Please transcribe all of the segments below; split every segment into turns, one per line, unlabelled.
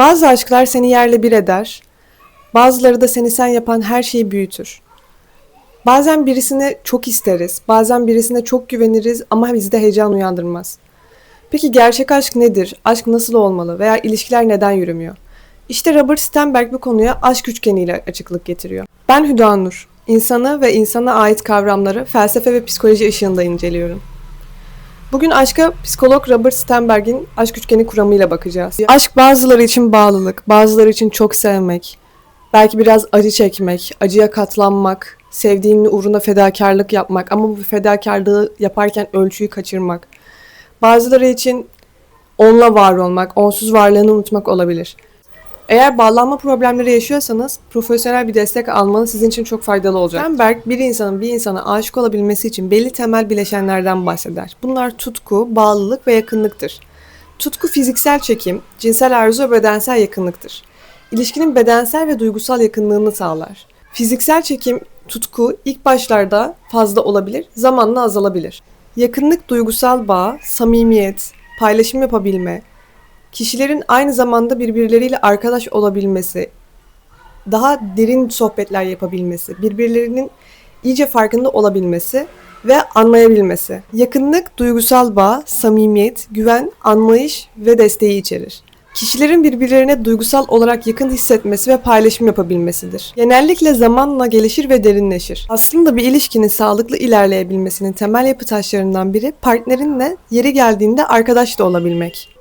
Bazı aşklar seni yerle bir eder. Bazıları da seni sen yapan her şeyi büyütür. Bazen birisini çok isteriz, bazen birisine çok güveniriz ama bizde heyecan uyandırmaz. Peki gerçek aşk nedir? Aşk nasıl olmalı veya ilişkiler neden yürümüyor? İşte Robert Sternberg bu konuya aşk üçgeniyle açıklık getiriyor. Ben Hüda Nur. İnsanı ve insana ait kavramları felsefe ve psikoloji ışığında inceliyorum. Bugün aşka psikolog Robert Sternberg'in aşk üçgeni kuramıyla bakacağız. Aşk bazıları için bağlılık, bazıları için çok sevmek, belki biraz acı çekmek, acıya katlanmak, sevdiğinin uğruna fedakarlık yapmak ama bu fedakarlığı yaparken ölçüyü kaçırmak. Bazıları için onunla var olmak, onsuz varlığını unutmak olabilir. Eğer bağlanma problemleri yaşıyorsanız profesyonel bir destek almanız sizin için çok faydalı olacak. Sternberg bir insanın bir insana aşık olabilmesi için belli temel bileşenlerden bahseder. Bunlar tutku, bağlılık ve yakınlıktır. Tutku fiziksel çekim, cinsel arzu ve bedensel yakınlıktır. İlişkinin bedensel ve duygusal yakınlığını sağlar. Fiziksel çekim, tutku ilk başlarda fazla olabilir, zamanla azalabilir. Yakınlık duygusal bağ, samimiyet, paylaşım yapabilme, kişilerin aynı zamanda birbirleriyle arkadaş olabilmesi, daha derin sohbetler yapabilmesi, birbirlerinin iyice farkında olabilmesi ve anlayabilmesi. Yakınlık duygusal bağ, samimiyet, güven, anlayış ve desteği içerir. Kişilerin birbirlerine duygusal olarak yakın hissetmesi ve paylaşım yapabilmesidir. Genellikle zamanla gelişir ve derinleşir. Aslında bir ilişkinin sağlıklı ilerleyebilmesinin temel yapı taşlarından biri partnerinle yeri geldiğinde arkadaş da olabilmek.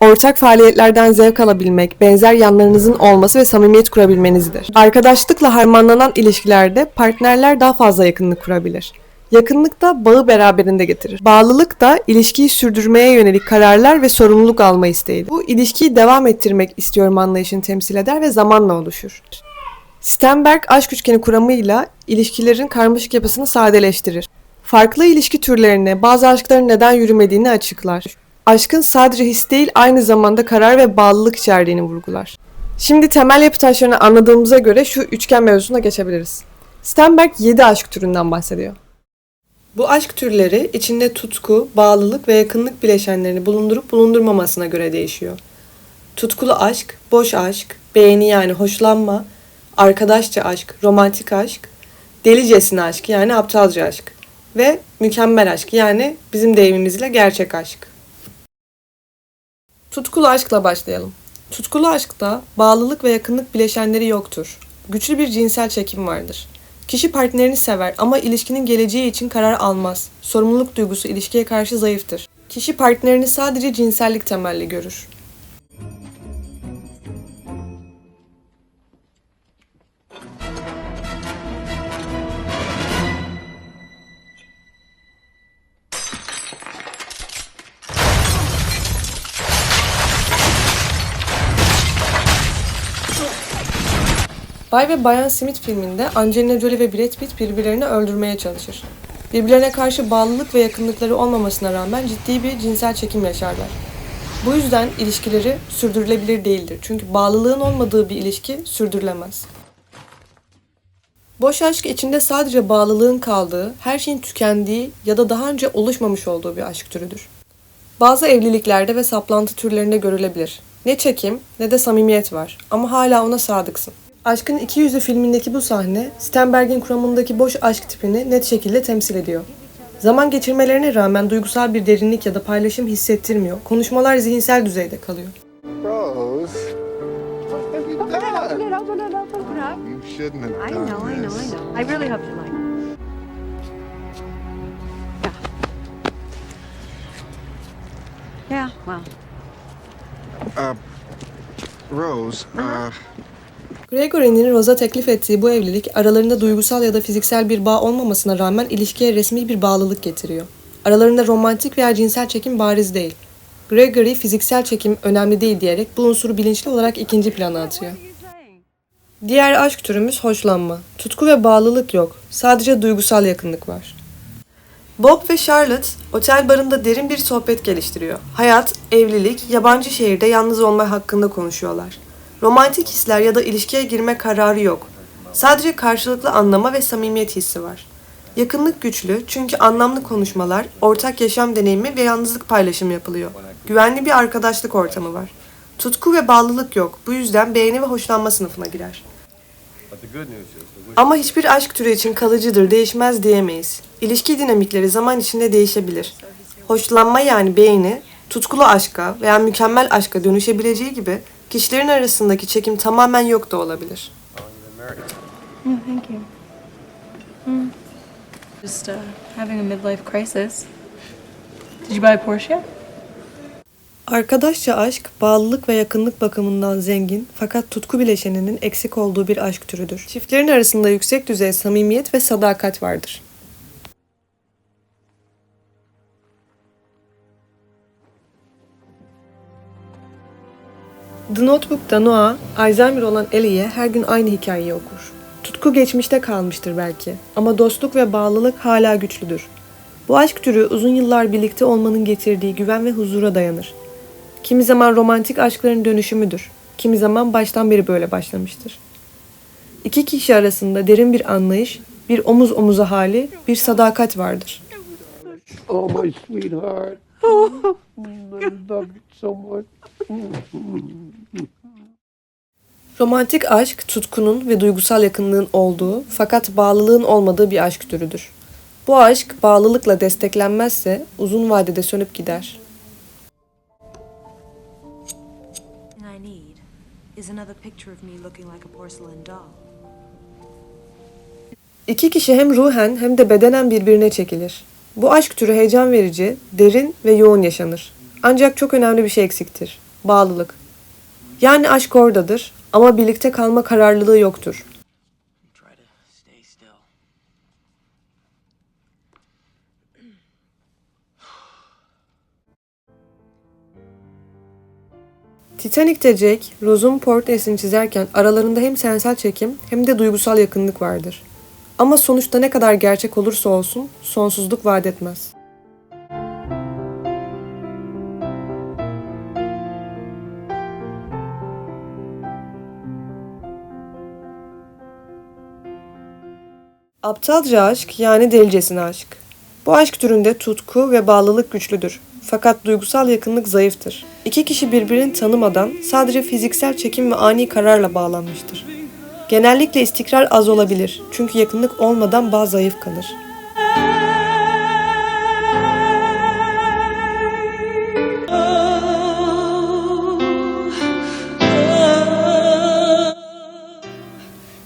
Ortak faaliyetlerden zevk alabilmek, benzer yanlarınızın olması ve samimiyet kurabilmenizdir. Arkadaşlıkla harmanlanan ilişkilerde partnerler daha fazla yakınlık kurabilir. Yakınlık da bağı beraberinde getirir. Bağlılık da ilişkiyi sürdürmeye yönelik kararlar ve sorumluluk alma isteğidir. Bu ilişkiyi devam ettirmek istiyorum anlayışını temsil eder ve zamanla oluşur. Stenberg aşk üçgeni kuramıyla ilişkilerin karmaşık yapısını sadeleştirir. Farklı ilişki türlerini, bazı aşkların neden yürümediğini açıklar. Aşkın sadece his değil, aynı zamanda karar ve bağlılık içerdiğini vurgular. Şimdi temel yapı taşlarını anladığımıza göre şu üçgen mevzusuna geçebiliriz. Stenberg 7 aşk türünden bahsediyor. Bu aşk türleri içinde tutku, bağlılık ve yakınlık bileşenlerini bulundurup bulundurmamasına göre değişiyor. Tutkulu aşk, boş aşk, beğeni yani hoşlanma, arkadaşça aşk, romantik aşk, delicesine aşk yani aptalca aşk ve mükemmel aşk yani bizim deyimimizle gerçek aşk. Tutkulu aşkla başlayalım. Tutkulu aşkta bağlılık ve yakınlık bileşenleri yoktur. Güçlü bir cinsel çekim vardır. Kişi partnerini sever ama ilişkinin geleceği için karar almaz. Sorumluluk duygusu ilişkiye karşı zayıftır. Kişi partnerini sadece cinsellik temelli görür. Bay ve Bayan Smith filminde Angelina Jolie ve Brad Pitt birbirlerini öldürmeye çalışır. Birbirlerine karşı bağlılık ve yakınlıkları olmamasına rağmen ciddi bir cinsel çekim yaşarlar. Bu yüzden ilişkileri sürdürülebilir değildir. Çünkü bağlılığın olmadığı bir ilişki sürdürülemez. Boş aşk içinde sadece bağlılığın kaldığı, her şeyin tükendiği ya da daha önce oluşmamış olduğu bir aşk türüdür. Bazı evliliklerde ve saplantı türlerinde görülebilir. Ne çekim ne de samimiyet var ama hala ona sadıksın. Aşkın İki Yüzü filmindeki bu sahne, Stenberg'in kuramındaki boş aşk tipini net şekilde temsil ediyor. Zaman geçirmelerine rağmen duygusal bir derinlik ya da paylaşım hissettirmiyor. Konuşmalar zihinsel düzeyde kalıyor.
Rose, you shouldn't have
I
done
know, I know, I
this.
know. I really hope you like it. Yeah. Yeah, well,
Uh, Rose, uh,
Gregory'nin Rose'a teklif ettiği bu evlilik aralarında duygusal ya da fiziksel bir bağ olmamasına rağmen ilişkiye resmi bir bağlılık getiriyor. Aralarında romantik veya cinsel çekim bariz değil. Gregory fiziksel çekim önemli değil diyerek bu unsuru bilinçli olarak ikinci plana atıyor. Diğer aşk türümüz hoşlanma. Tutku ve bağlılık yok. Sadece duygusal yakınlık var. Bob ve Charlotte otel barında derin bir sohbet geliştiriyor. Hayat, evlilik, yabancı şehirde yalnız olma hakkında konuşuyorlar. Romantik hisler ya da ilişkiye girme kararı yok. Sadece karşılıklı anlama ve samimiyet hissi var. Yakınlık güçlü çünkü anlamlı konuşmalar, ortak yaşam deneyimi ve yalnızlık paylaşımı yapılıyor. Güvenli bir arkadaşlık ortamı var. Tutku ve bağlılık yok. Bu yüzden beğeni ve hoşlanma sınıfına girer. Ama hiçbir aşk türü için kalıcıdır, değişmez diyemeyiz. İlişki dinamikleri zaman içinde değişebilir. Hoşlanma yani beğeni, tutkulu aşka veya mükemmel aşka dönüşebileceği gibi kişilerin arasındaki çekim tamamen yok da olabilir.
Thank you. Hmm. Just uh, having a midlife crisis. Did you buy a Porsche?
Arkadaşça aşk, bağlılık ve yakınlık bakımından zengin fakat tutku bileşeninin eksik olduğu bir aşk türüdür. Çiftlerin arasında yüksek düzey samimiyet ve sadakat vardır. The Notebook'ta Noah, Alzheimer olan Ellie'ye her gün aynı hikayeyi okur. Tutku geçmişte kalmıştır belki ama dostluk ve bağlılık hala güçlüdür. Bu aşk türü uzun yıllar birlikte olmanın getirdiği güven ve huzura dayanır. Kimi zaman romantik aşkların dönüşümüdür. Kimi zaman baştan beri böyle başlamıştır. İki kişi arasında derin bir anlayış, bir omuz omuza hali, bir sadakat vardır.
Oh, my sweetheart. I love you so much.
Romantik aşk, tutkunun ve duygusal yakınlığın olduğu fakat bağlılığın olmadığı bir aşk türüdür. Bu aşk bağlılıkla desteklenmezse uzun vadede sönüp gider. İki kişi hem ruhen hem de bedenen birbirine çekilir. Bu aşk türü heyecan verici, derin ve yoğun yaşanır. Ancak çok önemli bir şey eksiktir. Bağlılık. Yani aşk oradadır ama birlikte kalma kararlılığı yoktur. Titanic'te Jack, Rose'un portresini çizerken aralarında hem sensel çekim hem de duygusal yakınlık vardır. Ama sonuçta ne kadar gerçek olursa olsun sonsuzluk vaat etmez. Aptalca aşk yani delicesine aşk. Bu aşk türünde tutku ve bağlılık güçlüdür. Fakat duygusal yakınlık zayıftır. İki kişi birbirini tanımadan sadece fiziksel çekim ve ani kararla bağlanmıştır. Genellikle istikrar az olabilir çünkü yakınlık olmadan bağ zayıf kalır.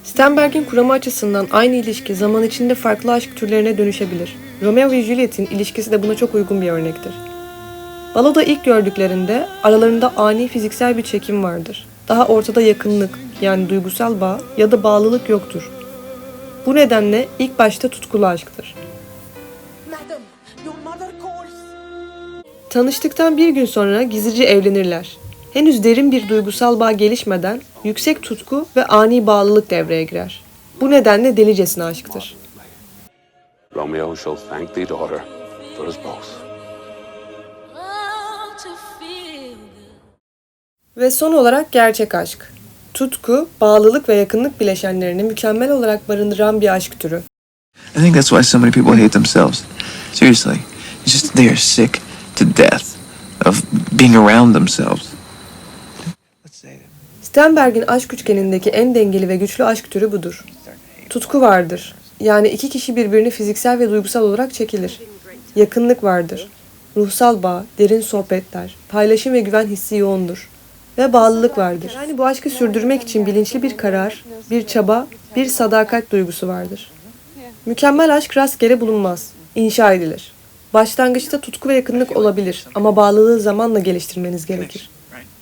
Stenberg'in kuramı açısından aynı ilişki zaman içinde farklı aşk türlerine dönüşebilir. Romeo ve Juliet'in ilişkisi de buna çok uygun bir örnektir. Baloda ilk gördüklerinde aralarında ani fiziksel bir çekim vardır. Daha ortada yakınlık yani duygusal bağ ya da bağlılık yoktur. Bu nedenle ilk başta tutkulu aşktır. Tanıştıktan bir gün sonra gizlice evlenirler. Henüz derin bir duygusal bağ gelişmeden yüksek tutku ve ani bağlılık devreye girer. Bu nedenle delicesine aşktır.
Romeo shall thank thee, daughter, for us both.
Ve son olarak gerçek aşk. Tutku, bağlılık ve yakınlık bileşenlerini mükemmel olarak barındıran bir aşk türü.
I think that's why so many people hate themselves. Seriously. It's just they are sick to death of being around themselves. Let's say that.
Stenberg'in aşk üçgenindeki en dengeli ve güçlü aşk türü budur. Tutku vardır. Yani iki kişi birbirini fiziksel ve duygusal olarak çekilir. Yakınlık vardır. Ruhsal bağ, derin sohbetler, paylaşım ve güven hissi yoğundur. Ve bağlılık vardır. Yani bu aşkı sürdürmek için bilinçli bir karar, bir çaba, bir sadakat duygusu vardır. Mükemmel aşk rastgele bulunmaz, inşa edilir. Başlangıçta tutku ve yakınlık olabilir ama bağlılığı zamanla geliştirmeniz gerekir.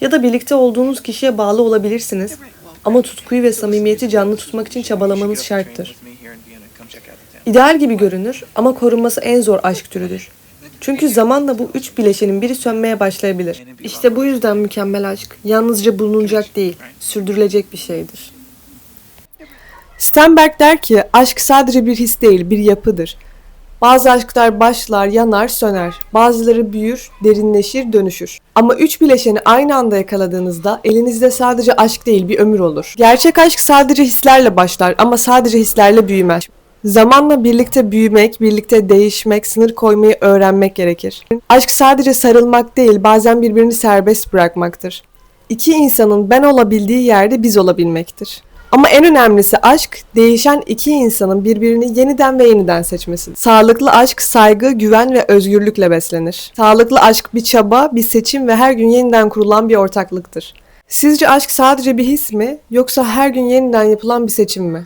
Ya da birlikte olduğunuz kişiye bağlı olabilirsiniz ama tutkuyu ve samimiyeti canlı tutmak için çabalamanız şarttır. İdeal gibi görünür ama korunması en zor aşk türüdür. Çünkü zamanla bu üç bileşenin biri sönmeye başlayabilir. İşte bu yüzden mükemmel aşk yalnızca bulunacak değil, sürdürülecek bir şeydir. Stenberg der ki aşk sadece bir his değil, bir yapıdır. Bazı aşklar başlar, yanar, söner. Bazıları büyür, derinleşir, dönüşür. Ama üç bileşeni aynı anda yakaladığınızda elinizde sadece aşk değil bir ömür olur. Gerçek aşk sadece hislerle başlar ama sadece hislerle büyümez. Zamanla birlikte büyümek, birlikte değişmek, sınır koymayı öğrenmek gerekir. Aşk sadece sarılmak değil, bazen birbirini serbest bırakmaktır. iki insanın ben olabildiği yerde biz olabilmektir. Ama en önemlisi aşk, değişen iki insanın birbirini yeniden ve yeniden seçmesi. Sağlıklı aşk saygı, güven ve özgürlükle beslenir. Sağlıklı aşk bir çaba, bir seçim ve her gün yeniden kurulan bir ortaklıktır. Sizce aşk sadece bir his mi yoksa her gün yeniden yapılan bir seçim mi?